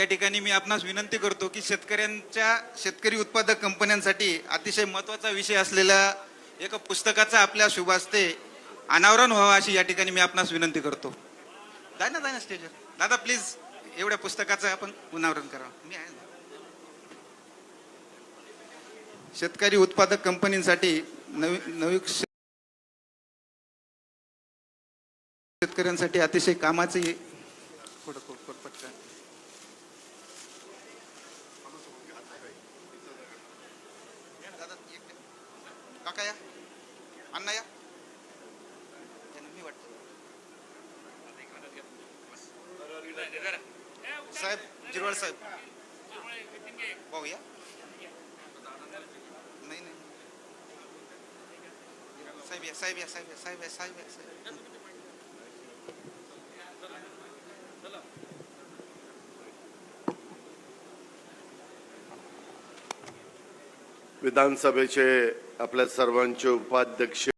या ठिकाणी मी आपणास विनंती करतो की शेतकऱ्यांच्या शेतकरी उत्पादक कंपन्यांसाठी अतिशय महत्त्वाचा विषय असलेल्या एका पुस्तकाचा आपल्या शुभास्ते अनावरण व्हावं अशी या ठिकाणी मी आपणास विनंती करतो. जाय ना जाय ना स्टेजवर दादा प्लीज एवढ्या पुस्तकाचं आपण अनावरण करा. मी आहे ना. शेतकरी उत्पादक कंपनीसाठी नवी नवी शेतकऱ्यांसाठी अतिशय कामाचे मी वाटतं साहेब जिरवाळ साहेब। भाऊ या नाही नाही। साहेब या साहेब या, साहेब साहेब साहेब साहेब विधानसभेचे आपल्या सर्वांचे उपाध्यक्ष